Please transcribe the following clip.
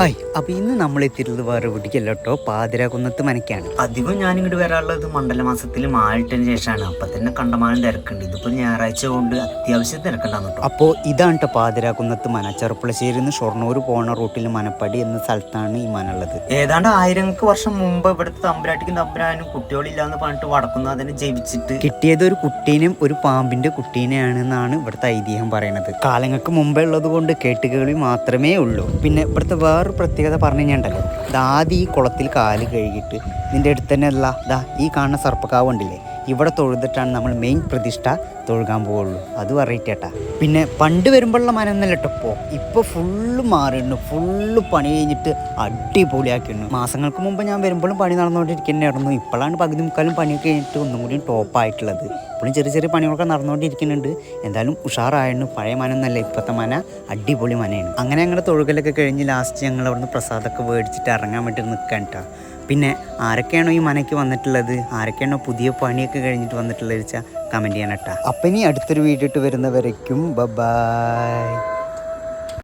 Hi. അപ്പൊ ഇന്ന് നമ്മൾ എത്തിയിട്ടുള്ളത് വേറെ വീട്ടിക്കല്ല കേട്ടോ. പാതിരാകുന്നത്ത് മനക്കാണ്. അധികം ഞാൻ ഇങ്ങോട്ട് വരാനുള്ളത് മണ്ഡല മാസത്തിൽ മാലിട്ടതിന് ശേഷമാണ്. അപ്പൊ തന്നെ കണ്ടമാനം തിരക്കുണ്ട്. ഇതിപ്പോ ഞായറാഴ്ച കൊണ്ട് അത്യാവശ്യം തിരക്കുണ്ടാകും കേട്ടോ. അപ്പോൾ ഇതാണ് കേട്ടോ പാതിരാകുന്നത്ത് മന ചെറുപ്പളശ്ശേരി നിന്ന് ഷൊർണൂർ പോണ റൂട്ടിൽ മനപ്പടി എന്ന സ്ഥലത്താണ് ഈ മന ഉള്ളത്. ഏതാണ്ട് ആയിരങ്ങൾക്ക് വർഷം മുമ്പ് ഇവിടുത്തെ തമ്പുരാട്ടിക്കും തമ്പുരാനും കുട്ടികളില്ലാന്ന് പറഞ്ഞിട്ട് വടക്കുന്ന അതിനെ ജയിച്ചിട്ട് കിട്ടിയത് ഒരു കുട്ടീനെയും ഒരു പാമ്പിന്റെ കുട്ടീനെയാണെന്നാണ് ഇവിടുത്തെ ഐതിഹ്യം പറയുന്നത് കാലങ്ങൾക്ക് മുമ്പേ ഉള്ളത് കൊണ്ട് കേട്ടുകേൾവി മാത്രമേ ഉള്ളൂ. പിന്നെ ഇവിടുത്തെ വേറൊരു പ്രത്യേകത പറഞ്ഞു കഴിഞ്ഞാണ്ടല്ലോ. ദാദി ഈ കുളത്തിൽ കാൽ കഴുകിയിട്ട് ഇതിന്റെ അടുത്ത് തന്നെ അല്ല ദാ ഈ കാണുന്ന സർപ്പക്കാവ് ഉണ്ടില്ലേ ഇവിടെ തൊഴുതിട്ടാണ് നമ്മൾ മെയിൻ പ്രതിഷ്ഠ തൊഴുകാൻ പോവുള്ളൂ. അത് ആട്ടാ പിന്നെ പണ്ട് വരുമ്പോഴുള്ള മനന്നല്ല കേട്ടോ ഇപ്പോൾ ഇപ്പോൾ ഫുള്ള് മാറിയിരുന്നു ഫുള്ള് പണി കഴിഞ്ഞിട്ട് അടിപൊളിയാക്കിയിരുന്നു മാസങ്ങൾക്ക് മുമ്പ് ഞാൻ വരുമ്പോഴും പണി നടന്നുകൊണ്ടിരിക്കുന്നതായിരുന്നു ഇപ്പോഴാണ് പകുതി മുക്കാലും പണി കഴിഞ്ഞിട്ട് ഒന്നും കൂടി ടോപ്പായിട്ടുള്ളത് ഇപ്പോഴും ചെറിയ ചെറിയ പണികളൊക്കെ നടന്നുകൊണ്ടിരിക്കുന്നുണ്ട്. എന്തായാലും ഉഷാറായിരുന്നു പഴയ മനം എന്നല്ല ഇപ്പോഴത്തെ മന അടിപൊളി മനയാണ്. അങ്ങനെ ഞങ്ങളുടെ തൊഴുകലൊക്കെ കഴിഞ്ഞ് ലാസ്റ്റ് ഞങ്ങൾ അവിടുന്ന് പ്രസാദമൊക്കെ മേടിച്ചിട്ട് ഇറങ്ങാൻ വേണ്ടി നിൽക്കാൻ കേട്ടോ പിന്നെ ആരൊക്കെയാണോ ഈ മനയ്ക്ക് വന്നിട്ടുള്ളത്? ആരൊക്കെയാണോ പുതിയ പണിയൊക്കെ കഴിഞ്ഞിട്ട് വന്നിട്ടുള്ളത് വെച്ചാൽ കമന്റ് ചെയ്യാനട്ടാ അപ്പം ഇനി അടുത്തൊരു വീഡിയോ ഇട്ട് വരുന്നവരേക്കും. ബൈ